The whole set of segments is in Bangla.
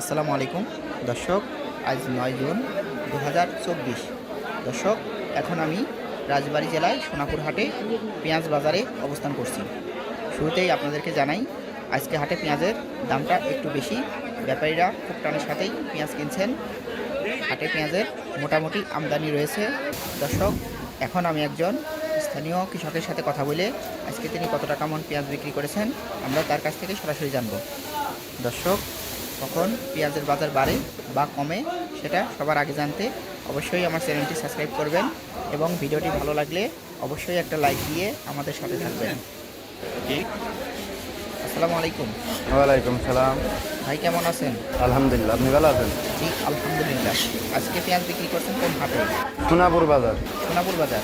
আসসালামু আলাইকুম। দর্শক, আজ নয় জুন দু হাজার চব্বিশ। দর্শক, এখন আমি রাজবাড়ী জেলায় সোনাপুর হাটে পেঁয়াজ বাজারে অবস্থান করছি। শুরুতেই আপনাদেরকে জানাই, আজকে হাটে পেঁয়াজের দামটা একটু বেশি। ব্যাপারীরা খুব টানের সাথেই পেঁয়াজ কিনছেন। হাটে পেঁয়াজের মোটামুটি আমদানি রয়েছে। দর্শক, এখন আমি একজন স্থানীয় কৃষকের সাথে কথা বলে আজকে তিনি কত টাকা মন পেঁয়াজ বিক্রি করেছেন, আমরা তার কাছ থেকে সরাসরি জানব। দর্শক কখন পেঁয়াজের বাজার বাড়ে বা কমে সেটা সবার আগে জানতে অবশ্যই আমার চ্যানেলটি সাবস্ক্রাইব করবেন এবং ভিডিওটি ভালো লাগলে অবশ্যই একটা লাইক দিয়ে আমাদের সাথে থাকবেন। আসসালামু আলাইকুম। ওয়ালাইকুম সালাম। ভাই কেমন আছেন? আলহামদুলিল্লাহ আপনি ভালো আছেন? জি আলহামদুলিল্লাহ। আজকে পেঁয়াজ বিক্রি করছেন কোন হাটে? সোনাপুর বাজার। সোনাপুর বাজার।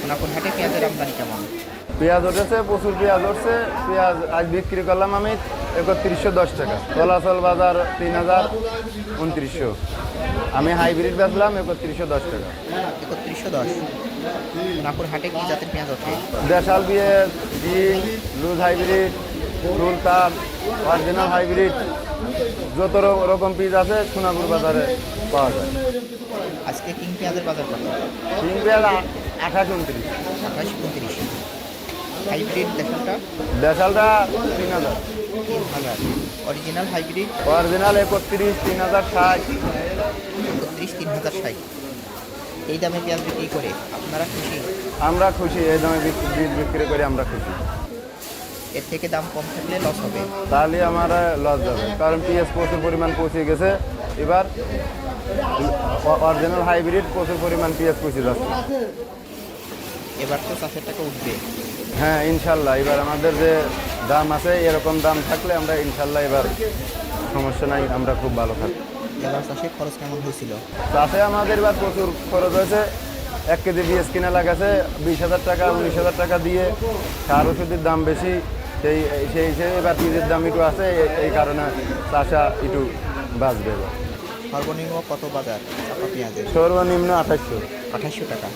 সোনাপুর হাটে পেঁয়াজের আমদানি কেমন? পেঁয়াজ উঠেছে প্রচুর পেঁয়াজ উঠছে। পেঁয়াজ আজ বিক্রি করলাম আমি একত্রিশশো দশ টাকা। চলাচল বাজার তিন হাজার উনত্রিশশো। আমি হাইব্রিড বেচলাম একত্রিশশো দশ টাকা। একত্রিশশো দশ। সোনাপুর হাটে কি জাতের পেঁয়াজ ওঠে? দেশাল বিয়ে বি লুজ হাইব্রিড রুল তার অরিজিনাল হাইব্রিড। যত রকম পিস আছে সোনাপুর বাজারে পাওয়া যায়। আজকে কিং পেঁয়াজের বাজার কত? তিন পেঁয়াজ আঠাশ উনত্রিশ। আঠাশ উনত্রিশ। হাইব্রিড দেখানটা দেশালটা তিন হাজার। তিন হাজার। অরিজিনাল হাইব্রিড অরিজিনাল একত্রিশ তিন হাজার ষাট। একত্রিশ তিন হাজার ষাট। এই দামে পেঁয়াজ বিক্রি করে আপনারা খুশি? আমরা খুশি এই দামে বিক্রি করে আমরা খুশি। এর থেকে দাম কম থাকলে লস হবে। তাহলে আমার লস যাবে কারণ পিএস প্রচুর পরিমাণ পৌঁছে গেছে। এবার অরিজিনাল হাইব্রিড প্রচুর পরিমাণ পিএস পৌঁছে যাচ্ছে। এবার তো চাষের টাকা উঠবে। হ্যাঁ ইনশাল্লাহ। এবার আমাদের যে দাম আছে এরকম দাম থাকলে আমরা ইনশাল্লাহ এবার সমস্যা নাই আমরা খুব ভালো থাকি এবার চাষে খরচ কেমন হয়েছিল? চাষে আমাদের এবার প্রচুর খরচ হয়েছে। এক কেজি পিএস কিনা লাগাছে বিশ হাজার টাকা উনিশ হাজার টাকা দিয়ে। সার ওষুধের দাম বেশি সেই সেই হিসেবে এবার পিসের দাম একটু আছে এই- এই কারণে চাষা একটু বাঁচবে এবার। সর্বনিম্ন কত বাজার পেঁয়াজের? সর্বনিম্ন আঠাশশো আঠাশশো টাকা।